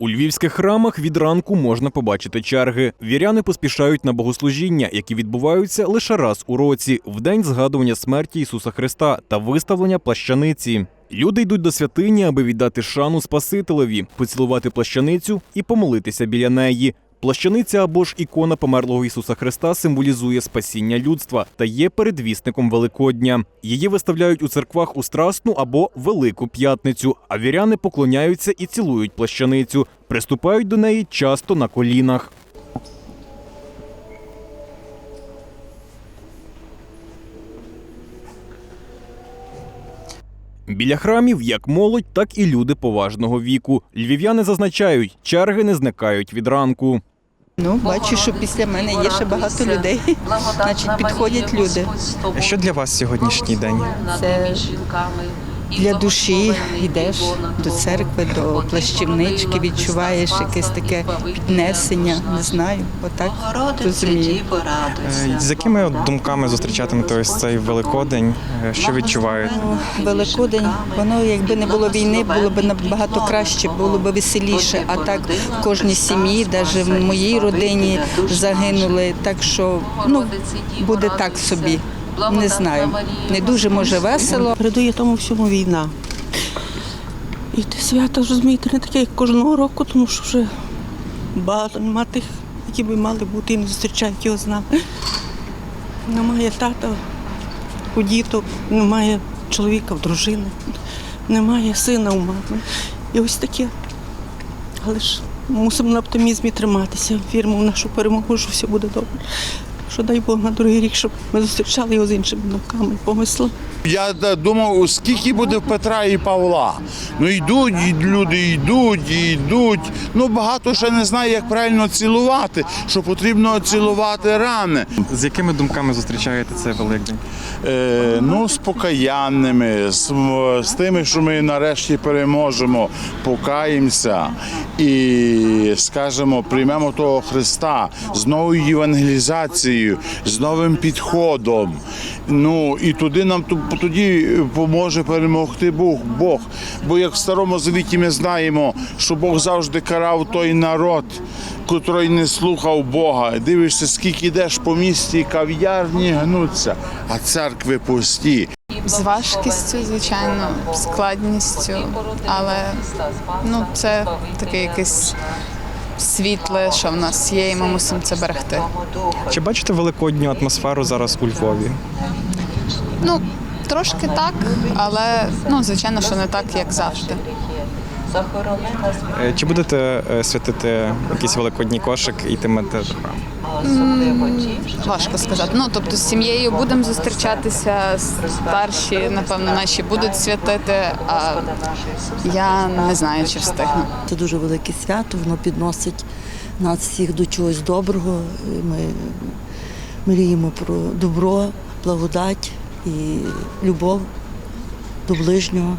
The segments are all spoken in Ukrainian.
У львівських храмах від ранку можна побачити черги. Віряни поспішають на богослужіння, які відбуваються лише раз у році, в день згадування смерті Ісуса Христа та виставлення плащаниці. Люди йдуть до святині, аби віддати шану Спасителеві, поцілувати плащаницю і помолитися біля неї. Плащаниця або ж ікона померлого Ісуса Христа символізує спасіння людства та є передвісником Великодня. Її виставляють у церквах у Страсну або Велику П'ятницю, а віряни поклоняються і цілують плащаницю. Приступають до неї часто на колінах. Біля храмів як молодь, так і люди поважного віку. Львів'яни зазначають, черги не зникають від ранку. Ну, бачу, що після мене є ще багато людей. Значить, підходять люди. Що для вас сьогоднішній день? Це для душі йдеш до церкви, до плащівнички, відчуваєш якесь таке піднесення. Не знаю, отак розумію. З якими думками зустрічатимете ось цей Великодень? Що відчуваєте? Великодень, воно якби не було війни, було б набагато краще, було б веселіше. А так в кожній сім'ї, навіть в моїй родині загинули. Так що ну буде так собі. Не знаю, не дуже може весело. Передує тому всьому війна. І те свято, розумієте, не таке, як кожного року, тому що вже багато нема тих, які би мали бути і не зустрічають його з нами. Немає тата у діток, немає чоловіка в дружини, немає сина у мами. І ось таке. Але ж мусимо на оптимізмі триматися. Віримо в нашу перемогу, що все буде добре. Що дай Бог на другий рік, щоб ми зустрічали його з іншими думками, помислами. Я думав, скільки буде Петра і Павла. Ну йдуть і люди, йдуть, йдуть. Ну багато ще не знає, як правильно цілувати, що потрібно цілувати рани. З якими думками зустрічаєте цей Великдень? Е, ну, з покаянними, з, з тими, що ми нарешті переможемо, покаємося і скажемо, приймемо того Христа з новою євангелізацією, з новим підходом. Ну і туди нам тоді поможе перемогти Бог. Бог. Бо як в старому завіті ми знаємо, що Бог завжди карав той народ, котрий не слухав Бога. Дивишся, скільки йдеш по місті, кав'ярні гнуться, а церкви пусті. З важкістю, звичайно, складністю, але ну, це таке якесь світле, що в нас є, і ми мусимо це берегти. Чи бачите великодню атмосферу зараз у Львові? Ну, трошки так, але ну, звичайно, що не так, як завжди. Е, Чи будете е, святити якийсь великодній кошик і йтимете до? Важко сказати. Ну, тобто з сім'єю будемо зустрічатися, старші, напевно, наші будуть святити, а я не знаю, чи встигну. Це дуже велике свято, воно підносить нас всіх до чогось доброго. Ми мріємо про добро, благодать і любов до ближнього.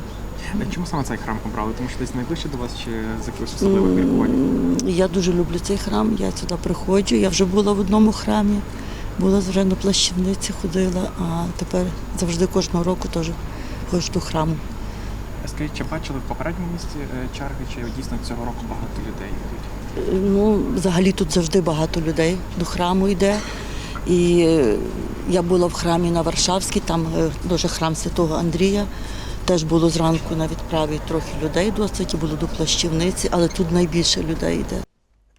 Чому саме цей храм обрали? Тому що десь найближче до вас чи з якихось особливих міркувань? Я дуже люблю цей храм, я сюди приходжу. Я вже була в одному храмі, була вже на плащівниці, ходила, а тепер завжди кожного року теж ходжу до храму. Скажіть, чи бачили в попередньому місті е, черги, чи дійсно цього року багато людей йдуть? Ну, взагалі тут завжди багато людей до храму йде. І е, я була в храмі на Варшавській, там е, дуже храм святого Андрія. Теж було зранку на відправі трохи людей досить, було до плащівниці, але тут найбільше людей йде.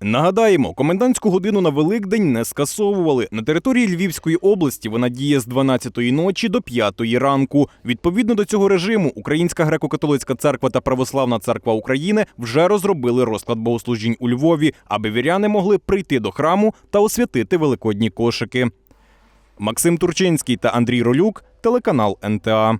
Нагадаємо, комендантську годину на Великдень не скасовували. На території Львівської області вона діє з 12-ї ночі до 5-ї ранку. Відповідно до цього режиму, Українська греко-католицька церква та Православна церква України вже розробили розклад богослужінь у Львові, аби віряни могли прийти до храму та освятити великодні кошики. Максим Турчинський та Андрій Ролюк, телеканал НТА.